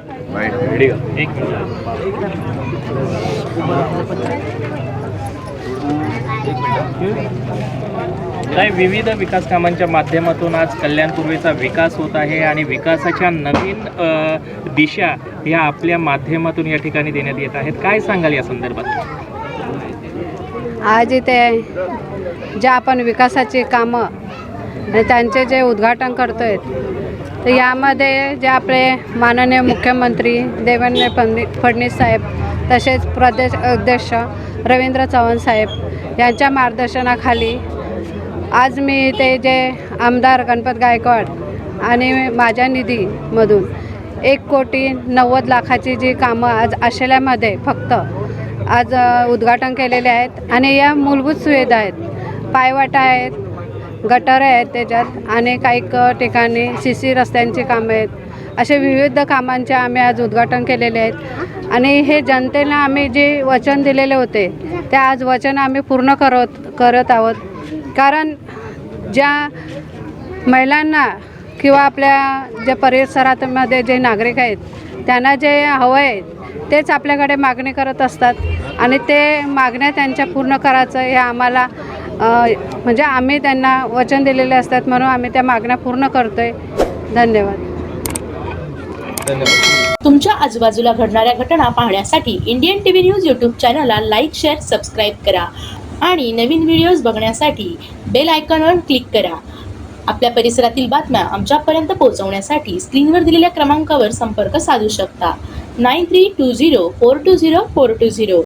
एक काय विविध विकास कामांच्या माध्यमातून आज कल्याण पूर्वेचा विकास होत आहे आणि विकासाच्या नवीन दिशा ह्या आपल्या माध्यमातून या ठिकाणी देण्यात येत आहेत. काय सांगाल या संदर्भात? आज इथे जे आपण विकासाची कामं आणि त्यांचे जे उद्घाटन करतो आहेत तर यामध्ये जे आपले माननीय मुख्यमंत्री देवेंद्र फडणी फडणवीस साहेब तसेच प्रदेश अध्यक्ष रवींद्र चव्हाण साहेब यांच्या मार्गदर्शनाखाली आज मी ते जे आमदार गणपत गायकवाड आणि माझ्या निधीमधून एक कोटी नव्वद लाखाची जी कामं आज आशेल्यामध्ये फक्त आज उद्घाटन केलेले आहेत. आणि या मूलभूत सुविधा आहेत. पायवाटा आहेत गटारे आहेत त्याच्यात आणि काही ठिकाणी सी सी रस्त्यांची कामं आहेत. असे विविध कामांचे आम्ही आज उद्घाटन केलेले आहेत. आणि हे जनतेला आम्ही जे वचन दिलेले होते ते आज वचन आम्ही पूर्ण करत करत आहोत. कारण ज्या महिलांना किंवा आपल्या ज्या परिसरातमध्ये जे नागरिक आहेत त्यांना जे हवं आहे तेच आपल्याकडे मागणी करत असतात. आणि ते मागण्या त्यांच्या पूर्ण करायचं हे आम्हाला म्हणजे आम्ही त्यांना वचन दिलेले असतात म्हणून आम्ही त्या मागण्या पूर्ण करतो आहे धन्यवाद. तुमच्या आजूबाजूला घडणाऱ्या घटना पाहण्यासाठी इंडियन टीव्ही न्यूज यूट्यूब चॅनलला लाईक शेअर सबस्क्राईब करा आणि नवीन व्हिडिओज बघण्यासाठी बेल आयकॉनवर क्लिक करा. आपल्या परिसरातील बातम्या आमच्यापर्यंत पोहोचवण्यासाठी स्क्रीनवर दिलेल्या क्रमांकावर संपर्क साधू शकता. Nine three two zero four two zero four two zero.